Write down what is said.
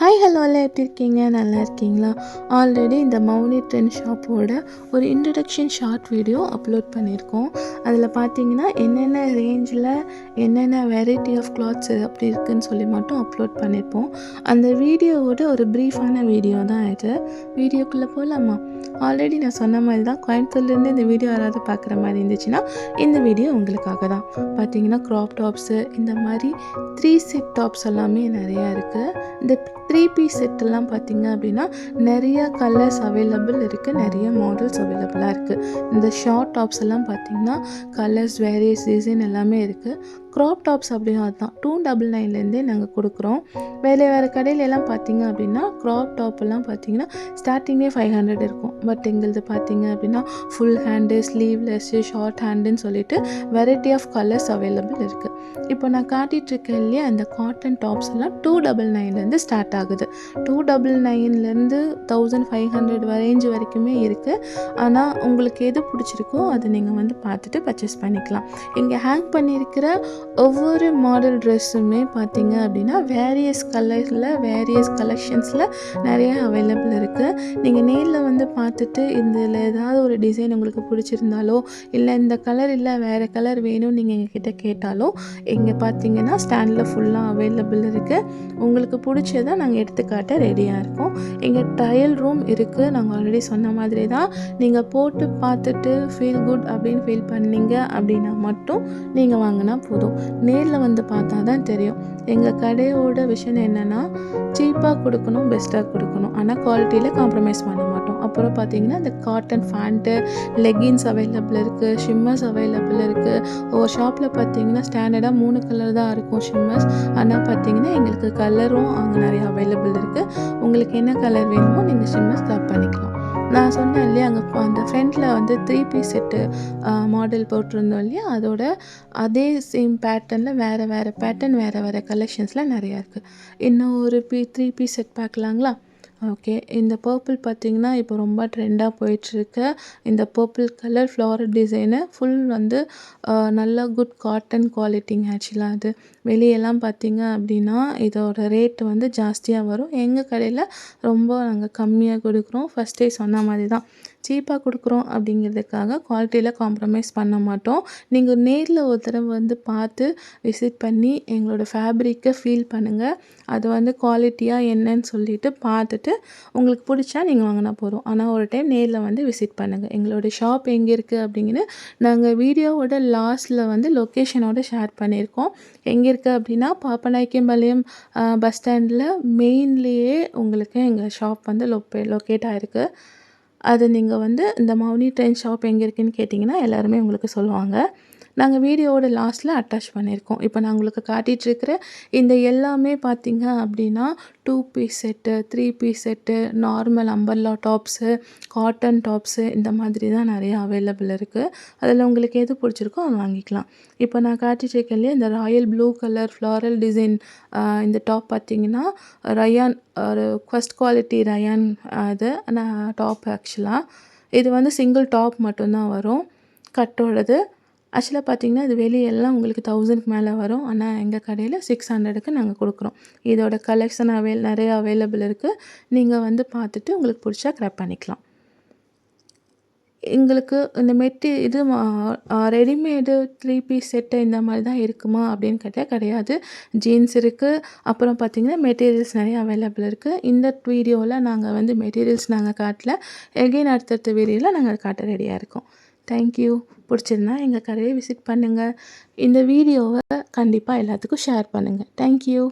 Hi ஹலோவில் எப்படி இருக்கீங்க? நல்லா இருக்கீங்களா? ஆல்ரெடி இந்த மௌனி ட்ரெண்ட் ஷாப்போட ஒரு இன்ட்ரடக்ஷன் ஷார்ட் வீடியோ அப்லோட் பண்ணியிருக்கோம். அதில் பார்த்தீங்கன்னா என்னென்ன ரேஞ்சில் என்னென்ன வெரைட்டி ஆஃப் கிளாத்ஸ் அப்படி இருக்குன்னு சொல்லி மட்டும் அப்லோட் பண்ணியிருப்போம். அந்த வீடியோவோட ஒரு ப்ரீஃபான வீடியோ தான் இது. வீடியோக்குள்ளே போகலாமா ஆல்ரெடி நான் சொன்ன மாதிரி தான் கோயம்புத்தூர்லேருந்து இந்த வீடியோ யாராவது பார்க்குற மாதிரி இருந்துச்சுன்னா இந்த வீடியோ உங்களுக்காக தான். பார்த்தீங்கன்னா க்ராப் டாப்ஸு இந்த மாதிரி த்ரீ செட் டாப்ஸ் எல்லாமே நிறையா இருக்குது இந்த த்ரீ பீஸ் செட்டெல்லாம் பார்த்தீங்க அப்படின்னா நிறைய கலர்ஸ் அவைலபிள் இருக்குது நிறைய மாடல்ஸ் அவைலபிளாக இருக்குது இந்த ஷார்ட் டாப்ஸ் எல்லாம் பார்த்தீங்கன்னா கலர்ஸ் வேரியஸ் டிசைன் எல்லாமே இருக்குது க்ராப் டாப்ஸ் அப்படியும் அதுதான். டூ டபுள் நைன்லேருந்தே நாங்கள் கொடுக்குறோம். வேறு வேறு கடையிலெல்லாம் பார்த்தீங்க அப்படின்னா க்ராப் டாப் எல்லாம் பார்த்தீங்கன்னா ஸ்டார்டிங்கே ஃபைவ் ஹண்ட்ரட் இருக்கும். பட் எங்களது பார்த்தீங்க அப்படின்னா ஃபுல் ஹேண்டு ஸ்லீவ்லெஸ்ஸு ஷார்ட் ஹேண்டுன்னு சொல்லிட்டு வெரைட்டி ஆஃப் கலர்ஸ் அவைலபிள் இருக்குது இப்போ நான் காட்டிகிட்ருக்கேன் இல்லையா அந்த காட்டன் டாப்ஸ் எல்லாம் டூ டபுள் நைன்லேருந்து ஸ்டார்ட் ஆகுது. டூ டபுள் நைன்லேருந்து தௌசண்ட் ஃபைவ் ஹண்ட்ரட் ரேஞ்ச் வரைக்குமே இருக்குது ஆனால் உங்களுக்கு எது பிடிச்சிருக்கோ அதை நீங்கள் வந்து பார்த்துட்டு பர்ச்சேஸ் பண்ணிக்கலாம். இங்கே ஹேங் பண்ணியிருக்கிற ஒவ்வொரு மாடல் ட்ரெஸ்ஸுமே பார்த்தீங்க அப்படின்னா வேரியஸ் கலர்ஸில் வேரியஸ் கலெக்ஷன்ஸில் நிறைய அவைலபிள் இருக்குது நீங்கள் நேரில் வந்து பார்த்துட்டு இதில் ஏதாவது ஒரு டிசைன் உங்களுக்கு பிடிச்சிருந்தாலோ இல்லை இந்த கலர் இல்லை வேறு கலர் வேணும் நீங்கள் எங்ககிட்ட கேட்டாலோ இங்கே பார்த்தீங்கன்னா ஸ்டாண்டில் ஃபுல்லாக அவைலபிள் இருக்குது உங்களுக்கு பிடிச்சதை நாங்கள் எடுத்துக்காட்ட ரெடியாக இருக்கோம். எங்கள் ட்ரையல் ரூம் இருக்குது நாங்கள் ஆல்ரெடி சொன்ன மாதிரி தான். நீங்கள் போட்டு பார்த்துட்டு ஃபீல் குட் அப்படின்னு ஃபீல் பண்ணீங்க அப்படின்னா மட்டும் நீங்கள் வாங்கினா போதும். நேரில் வந்து பார்த்தா தான் தெரியும். எங்கள் கடையோட விஷயம் என்னென்னா சீப்பாக கொடுக்கணும் பெஸ்ட்டாக கொடுக்கணும். ஆனால் குவாலிட்டியில் காம்ப்ரமைஸ் பண்ண மாட்டோம். அப்புறம் பார்த்தீங்கன்னா இந்த காட்டன் ஃபேண்ட்டு லெகின்ஸ் அவைலபிள் இருக்குது ஷிம்மர்ஸ் அவைலபிள் இருக்குது ஒவ்வொரு ஷாப்பில் பார்த்தீங்கன்னா ஸ்டாண்டர்டாக மூணு கலர் தான் இருக்கும் ஷிம்மர்ஸ் ஆனால் பார்த்தீங்கன்னா எங்களுக்கு கலரும் அங்கே நிறைய அவைலபிள் இருக்குது உங்களுக்கு என்ன கலர் வேணுமோ நீங்கள் ஷிம்மர்ஸ் ஸ்டாப் பண்ணிக்கலாம். நான் சொன்னேன் இல்லையா அங்கே அந்த ஃப்ரண்ட்டில் வந்து த்ரீ பீஸ் செட்டு மாடல் போட்டிருந்தோம் இல்லையா? அதோட அதே சேம் பேட்டர்னில் வேறு வேறு பேட்டர்ன் வேறு வேறு கலெக்ஷன்ஸில் நிறையா இருக்குது இன்னும் ஒரு பீ த்ரீ பீஸ் செட் பார்க்கலாங்களா? ஓகே இந்த பர்பிள் பார்த்திங்கன்னா இப்போ ரொம்ப ட்ரெண்டாக போயிட்டுருக்கு. இந்த purple colour floral design full வந்து நல்ல குட் காட்டன் குவாலிட்டிங்க ஆக்சுவலாக அது. வெளியெல்லாம் பார்த்திங்க அப்படின்னா இதோட ரேட் வந்து ஜாஸ்தியாக வரும். எங்கள் கடையில் ரொம்ப நாங்கள் கம்மியாக கொடுக்குறோம். ஃபஸ்ட்டே சொன்ன மாதிரி தான் சீப்பாக கொடுக்குறோம் அப்படிங்கிறதுக்காக குவாலிட்டியில் காம்ப்ரமைஸ் பண்ண மாட்டோம். நீங்கள் நேரில் ஒரு தடவை வந்து பார்த்து விசிட் பண்ணி எங்களோட ஃபேப்ரிக்கை ஃபீல் பண்ணுங்கள் அது வந்து குவாலிட்டியாக என்னன்னு சொல்லிட்டு பார்த்துட்டு உங்களுக்கு பிடிச்சா நீங்கள் வாங்கினா போதும். ஆனால் ஒரு டைம் நேரில் வந்து விசிட் பண்ணுங்கள் எங்களோட ஷாப் எங்கே இருக்குது அப்படிங்கன்னு நாங்கள் வீடியோவோட லாஸ்ட்டில் வந்து லொக்கேஷனோட ஷேர் பண்ணியிருக்கோம். எங்கே இருக்குது அப்படின்னா பாப்பநாயக்கம்பாளையம் பஸ் ஸ்டாண்டில் மெயின்லேயே உங்களுக்கு எங்கள் ஷாப் வந்து லொப்பே லொக்கேட் ஆகிருக்கு அது நீங்கள் வந்து இந்த மௌனி ட்ரெயின் ஷாப் எங்கே இருக்குதுன்னு கேட்டிங்கன்னா எல்லாருமே உங்களுக்கு சொல்லுவாங்க. நாங்கள் வீடியோவோட லாஸ்ட்டில் அட்டாச் பண்ணியிருக்கோம் இப்போ நான் உங்களுக்கு காட்டிகிட்ருக்கிற இந்த எல்லாமே பார்த்தீங்க அப்படின்னா two piece set three piece set normal umbrella tops cotton tops இந்த மாதிரி தான் நிறையா அவைலபிள் இருக்குது அதில் உங்களுக்கு எது பிடிச்சிருக்கோ அதை வாங்கிக்கலாம். இப்போ நான் காட்டிகிட்ருக்கேன் இல்லையா இந்த royal blue colour floral design இந்த டாப் பார்த்திங்கன்னா ரயான் ஒரு ஃபஸ்ட் குவாலிட்டி ரயான் அது நான் டாப் ஆக்சுவலாக இது வந்து சிங்கிள் டாப் மட்டும்தான் வரும். கட்டோடது ஆக்சுவலாக பார்த்தீங்கன்னா இது வெளியெல்லாம் உங்களுக்கு தௌசண்ட்க்கு மேலே வரும். ஆனால் எங்கள் கடையில் சிக்ஸ் ஹண்ட்ரடுக்கு நாங்கள் கொடுக்குறோம். இதோட கலெக்ஷன் அவைல் நிறைய அவைலபிள் இருக்குது நீங்கள் வந்து பார்த்துட்டு உங்களுக்கு பிடிச்சா க்ராப் பண்ணிக்கலாம். எங்களுக்கு இந்த மெட்டி இது ரெடிமேடு த்ரீ பீஸ் செட்டு இந்த மாதிரி தான் இருக்குமா அப்படின்னு கேட்டால் கிடையாது. ஜீன்ஸ் இருக்குது அப்புறம் பார்த்திங்கன்னா மெட்டீரியல்ஸ் நிறைய அவைலபிள் இருக்குது இந்த வீடியோவில் நாங்கள் வந்து மெட்டீரியல்ஸ் நாங்கள் காட்டல. எகெயின் அடுத்தடுத்த வீடியோவில் நாங்கள் காட்ட ரெடியாக இருக்கோம். தேங்க்யூ பிடிச்சிருந்தா எங்கள் கடையை விசிட் பண்ணுங்கள் இந்த வீடியோவை கண்டிப்பாக எல்லாத்துக்கும் ஷேர் பண்ணுங்கள் தேங்க்யூ